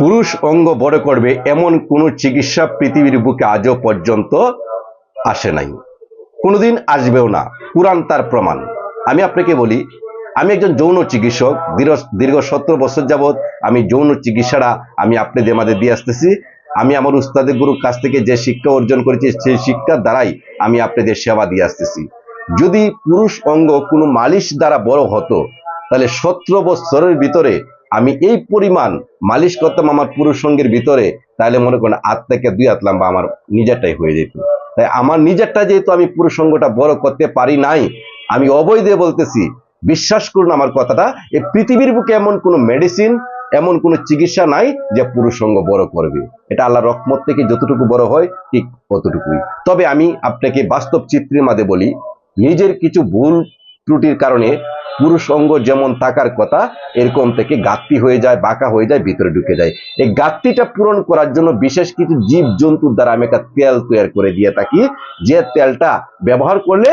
পুরুষ অঙ্গ বড় করবে এমন কোনো চিকিৎসা পৃথিবীর বুকে আজও পর্যন্ত আসে নাই। কোনোদিন আসবেও না। পুরাণ তার প্রমাণ। আমি আপনাকে বলি, আমি একজন যৌন চিকিৎসক। দীর্ঘ সতেরো বছর যাবৎ আমি যৌন চিকিৎসাটা আমি আপনাদের মাঝে দিয়ে আসতেছি। আমি আমার উস্তাদের গুরুর কাছ থেকে যে শিক্ষা অর্জন করেছি, সেই শিক্ষার দ্বারাই আমি আপনাদের সেবা দিয়ে আসতেছি। যদি পুরুষ অঙ্গ কোনো মালিশ দ্বারা বড় হতো, তাহলে সতেরো বছরের ভিতরে আমি এই পরিমাণ মালিশ করতাম আমার পুরুষ সঙ্গের ভিতরে, তাহলে মনে করেন আট থেকে দুই হাত লম্বা আমার নিজেরটাই হয়ে যেত। তাই আমার নিজেরটা যেহেতু আমি পুরুষ সঙ্গটা বড় করতে পারি নাই, আমি অবৈধে বলতেছি, বিশ্বাস করুন আমার কথাটা, এই পৃথিবীর বুকে এমন কোনো মেডিসিন এমন কোনো চিকিৎসা নাই যে পুরুষ সঙ্গ বড় করবে। এটা আল্লাহ রহমত থেকে যতটুকু বড় হয়, ঠিক ততটুকুই। তবে আমি আপনাকে বাস্তব চিত্রের মাঝে বলি, নিজের কিছু ভুল ত্রুটির কারণে পুরুষ অঙ্গ যেমন থাকার কথা, এরকম থেকে গাত্তি হয়ে যায়, বাঁকা হয়ে যায়, ভিতরে ঢুকে যায়। এই গাত্তিটা পূরণ করার জন্য বিশেষ কিছু জীব জন্তুর দ্বারা আমি একটা তেল তৈরি করে দিয়ে থাকি। যে তেলটা ব্যবহার করলে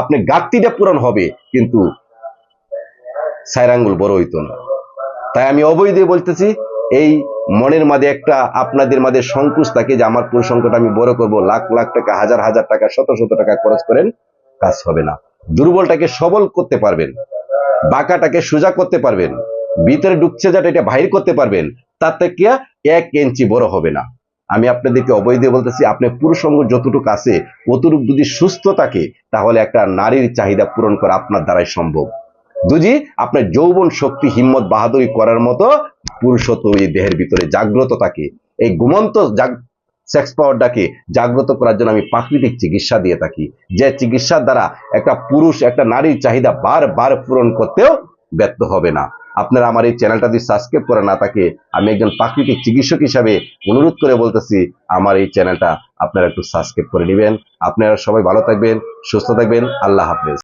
আপনি গাত্তিটা পূরণ হবে, কিন্তু সাইরাঙ্গুল বড় হইতো না। তাই আমি অবৈধ বলতেছি, এই মনের মাঝে একটা আপনাদের মাঝে সংকোচ থাকে যে আমার পুরুষ সংকট আমি বড় করব, লাখ লাখ টাকা, হাজার হাজার টাকা, শত শত টাকা খরচ করেন, কাজ হবে না। দুর্বলটাকে সবল করতে পারবেন। বাঁকাটাকে সোজা করতে পারবেন। ভিতরে ঢুকছে যেটা এটা বাহির করতে পারবেন, তার থেকে এক ইঞ্চি বড় হবে না। আমি আপনাদেরকে অবৈধ বলতেছি, আপনি পুরুষ সঙ্গ যতটুকু আছে, অতটুকু যদি সুস্থ থাকে, তাহলে একটা নারীর চাহিদা পূরণ করা আপনার দ্বারাই সম্ভব। দুজি, আপনার যৌবন শক্তি, হিম্মত, বাহাদুরি করার মতো পুরুষত্ব এই দেহের ভিতরে জাগ্রত থাকে। এই ঘুমন্ত সেক্স পাওয়ারটাকে জাগ্রত করার জন্য আমি প্রাকৃতিক চিকিৎসা দিয়ে থাকি। যে চিকিৎসার দ্বারা একটা পুরুষ, একটা নারীর চাহিদা বারবার পূরণ করতেও ব্যর্থ হবে না। আপনারা আমার এই চ্যানেলটা যদি সাবস্ক্রাইব করে না থাকে, আমি একজন প্রাকৃতিক চিকিৎসক হিসাবে অনুরোধ করে বলতেছি, আমার এই চ্যানেলটা আপনারা একটু সাবস্ক্রাইব করে নেবেন। আপনারা সবাই ভালো থাকবেন, সুস্থ থাকবেন। আল্লাহ হাফেজ।